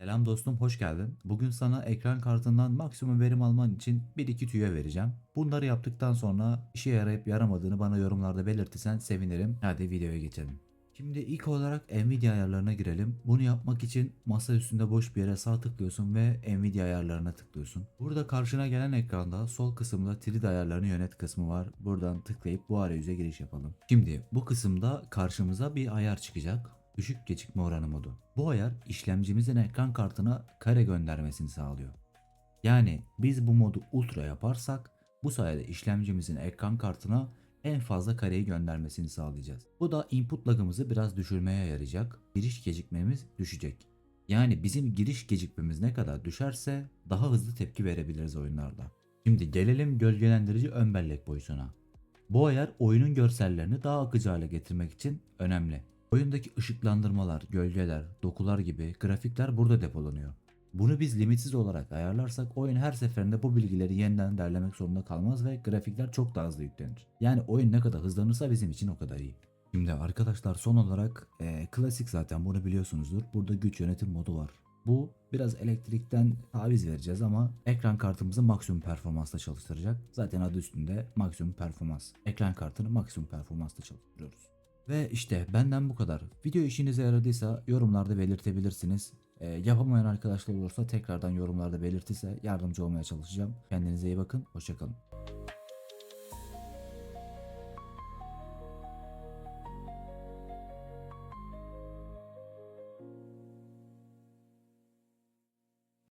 Selam dostum hoş geldin. Bugün sana ekran kartından maksimum verim alman için 1-2 tüyo vereceğim. Bunları yaptıktan sonra işe yarayıp yaramadığını bana yorumlarda belirtirsen sevinirim. Hadi videoya geçelim. Şimdi ilk olarak Nvidia ayarlarına girelim. Bunu yapmak için masa üstünde boş bir yere sağ tıklıyorsun ve Nvidia ayarlarına tıklıyorsun. Burada karşına gelen ekranda sol kısımda 3D ayarlarını yönet kısmı var. Buradan tıklayıp bu arayüze giriş yapalım. Şimdi bu kısımda karşımıza bir ayar çıkacak düşük gecikme oranı modu. Bu ayar işlemcimizin ekran kartına kare göndermesini sağlıyor. Yani biz bu modu ultra yaparsak bu sayede işlemcimizin ekran kartına en fazla kareyi göndermesini sağlayacağız. Bu da input lagımızı biraz düşürmeye yarayacak. Giriş gecikmemiz düşecek. Yani bizim giriş gecikmemiz ne kadar düşerse daha hızlı tepki verebiliriz oyunlarda. Şimdi gelelim gölgelendirici ön bellek boyutuna. Bu ayar oyunun görsellerini daha akıcı hale getirmek için önemli. Oyundaki ışıklandırmalar, gölgeler, dokular gibi grafikler burada depolanıyor. Bunu biz limitsiz olarak ayarlarsak oyun her seferinde bu bilgileri yeniden derlemek zorunda kalmaz ve grafikler çok daha hızlı yüklenir. Yani oyun ne kadar hızlanırsa bizim için o kadar iyi. Şimdi arkadaşlar son olarak eee, klasik zaten bunu biliyorsunuzdur. Burada güç yönetim modu var. Bu biraz elektrikten taviz vereceğiz ama ekran kartımızı maksimum performansla çalıştıracak. Zaten adı üstünde maksimum performans. Ekran kartını maksimum performansla çalıştırıyoruz. Ve işte benden bu kadar. Video işinize yaradıysa yorumlarda belirtebilirsiniz. Ee, yapamayan arkadaşlar olursa tekrardan yorumlarda belirtirse yardımcı olmaya çalışacağım. Kendinize iyi bakın. Hoşçakalın.